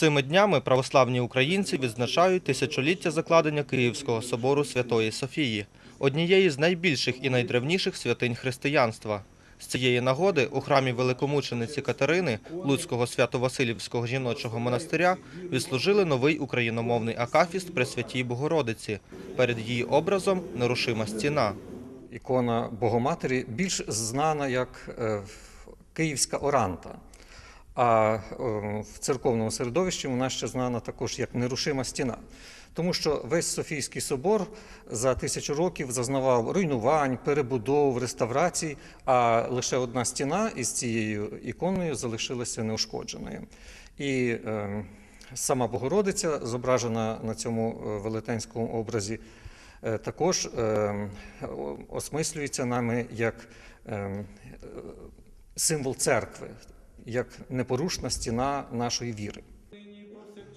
Цими днями православні українці відзначають тисячоліття закладення Київського собору Святої Софії, однієї з найбільших і найдревніших святинь християнства. З цієї нагоди у храмі великомучениці Катерини Луцького Свято-Василівського жіночого монастиря відслужили новий україномовний акафіст Пресвятій Богородиці. Перед її образом нерушима стіна. ікона Богоматері більш знана як е, Київська Оранта. А е, в церковному середовищі вона ще знана також як нерушима стіна. Тому що весь Софійський собор за тисячу років зазнавав руйнувань, перебудов, реставрацій, а лише одна стіна із цією іконою залишилася неушкодженою. І е, сама Богородиця, зображена на цьому е, велетенському образі, також осмислюється нами як символ церкви, як непорушна стіна нашої віри.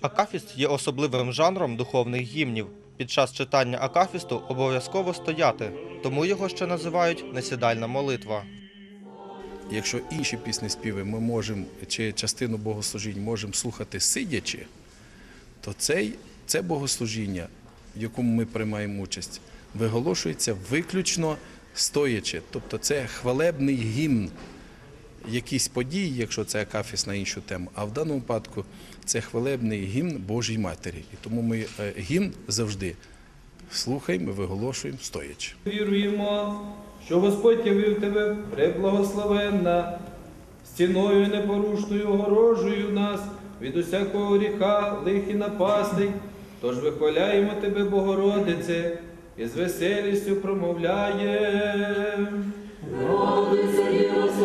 Акафіст є особливим жанром духовних гімнів. Під час читання акафісту обов'язково стояти, тому його ще називають несідальна молитва. Якщо інші пісні співи ми можемо чи частину богослужінь можемо слухати сидячи, то цей, це богослужіння, в якому ми приймаємо участь, виголошується виключно стоячи. Тобто це хвалебний гімн якісь події, якщо це акафіс на іншу тему, а в даному випадку це хвалебний гімн Божій Матері. І тому ми е, гімн завжди слухаємо виголошуємо стоячи. Віруємо, що Господь явив тебе преблагословенна, стіною непорушною огорожую нас від усякого гріха, лих і напастей. Тож вихваляємо тебе, Богородице, і з веселістю промовляємо. Радуйся, Діва, з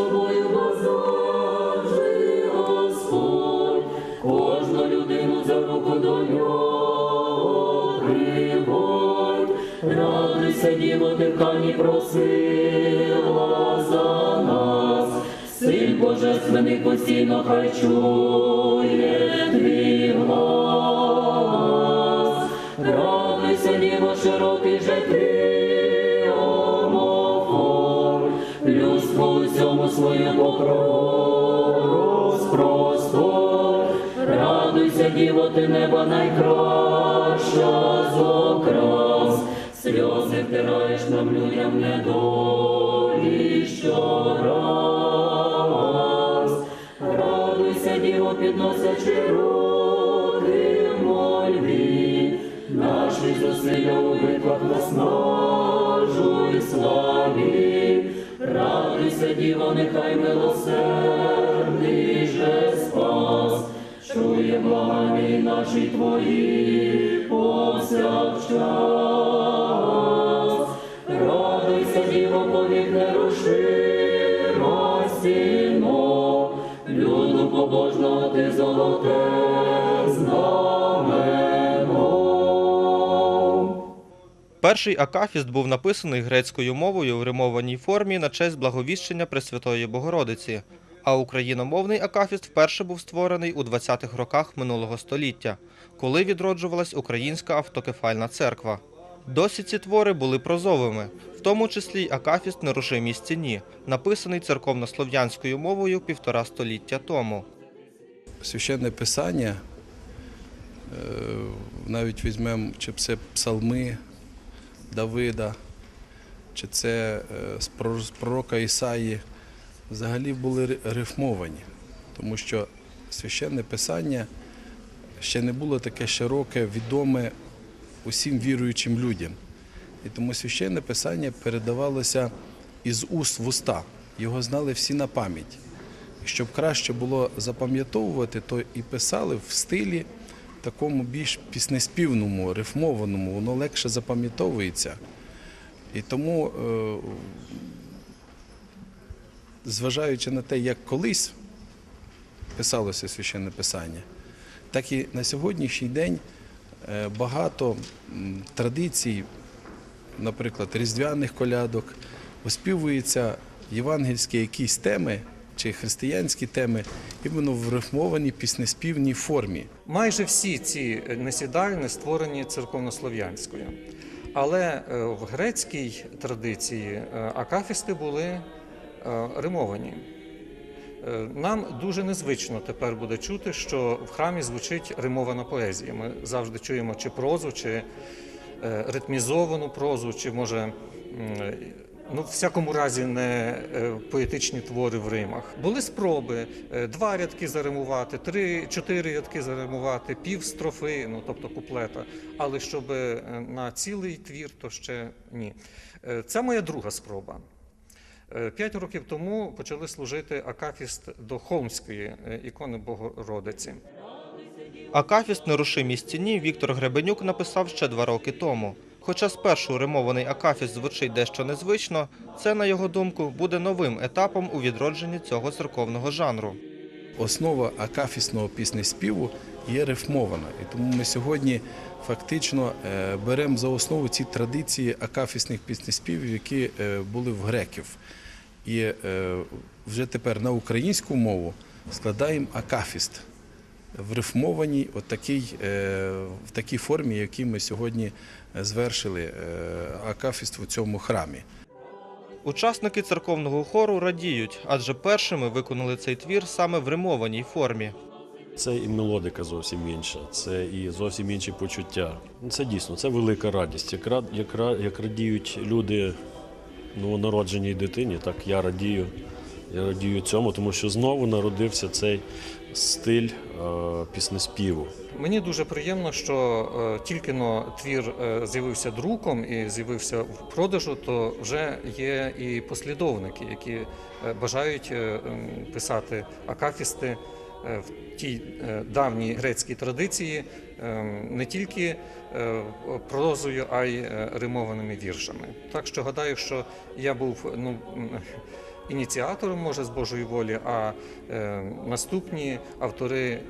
Діво, ти хані просила за нас. Син Божественний постійно хай чує твій глас. Радуйся, Діво, широкий же ти омофор, людству усьому покрову розпростор. Радуйся, Діво, ти неба найкраща з окрас, сльози втираєш нам людям недолі щораз. Радуйся, Діво, підносячи руки в мольбі, наші зусилля у битвах наснажуй славі. Радуйся, Діво, нехай милосердний же спас, чує благання наші твої повсякчас. Повік нерушимо стіно, люду побожного ти золоте знамено. Перший акафіст був написаний грецькою мовою в римованій формі на честь благовіщення Пресвятої Богородиці. А україномовний акафіст вперше був створений у 20-х роках минулого століття, коли відроджувалась Українська автокефальна церква. Досі ці твори були прозовими, в тому числі й акафіст «Нерушимій стіні», написаний церковнослов'янською мовою півтора століття тому. священне писання, е, навіть візьмемо, чи це псалми Давида, чи це е, з пророка Ісаї, взагалі були рифмовані, тому що священне писання ще не було таке широке, відоме усім віруючим людям. І тому священне писання передавалося із уст в уста. Його знали всі на пам'ять. Щоб краще було запам'ятовувати, то і писали в стилі такому більш піснеспівному, рифмованому, воно легше запам'ятовується. І тому, е, зважаючи на те, як колись писалося священне писання, так і на сьогоднішній день е, багато традицій, наприклад, різдвяних колядок, оспівуються євангельські якісь теми чи християнські теми, іменно в рифмованій піснеспівній формі. Майже всі ці несідальні створені церковнослов'янською. Але е, в грецькій традиції е, акафісти були е, римовані. Е, Нам дуже незвично тепер буде чути, що в храмі звучить римована поезія. Ми завжди чуємо чи прозу, чи е, ритмізовану прозу, чи може. Ну, в всякому разі, не е, поетичні твори в римах. Були спроби е, два рядки заримувати, три, чотири рядки заримувати, пів строфи, ну тобто куплета. Але щоб е, на цілий твір, то ще ні. Е, Це моя друга спроба. Е, П'ять років тому почали служити акафіст до Холмської е, ікони Богородиці. Акафіст нерушимій стіні Віктор Гребенюк написав ще два роки тому. Хоча спершу римований акафіст звучить дещо незвично, це, на його думку, буде новим етапом у відродженні цього церковного жанру. Основа акафісного піснеспіву є рифмована. І тому ми сьогодні фактично е, беремо за основу ці традиції акафісних піснеспівів, які е, були в греків. І е, вже тепер на українську мову складаємо акафіст в рифмованій, от такій, е, в такій формі, якій ми сьогодні звершили е, акафіст у цьому храмі. Учасники церковного хору радіють, адже першими виконали цей твір саме в римованій формі. Це і мелодика зовсім інша, це і зовсім інші почуття. Ну, Це дійсно це велика радість. Як, рад, як, як радіють люди новонародженій дитині, так я радію. Я радію цьому, тому що знову народився цей стиль е, піснеспіву. Мені дуже приємно, що е, тільки но твір е, з'явився друком і з'явився в продажу, то вже є і послідовники, які бажають писати акафісти в тій давній грецькій традиції, е, не тільки прозою, а й римованими віршами. Так що гадаю, що я був ну. Ініціатором, може, з Божої волі, а е, наступні автори е,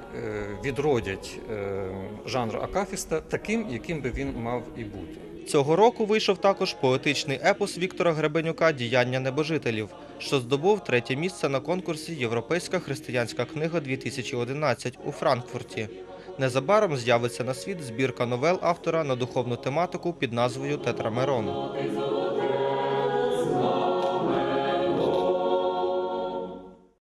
відродять е, жанр акафіста таким, яким би він мав і бути. Цього року вийшов також поетичний епос Віктора Гребенюка Діяння небожителів, що здобув третє місце на конкурсі Європейська християнська книга 2011 у Франкфурті. Незабаром з'явиться на світ збірка новел автора на духовну тематику під назвою Тетрамерон.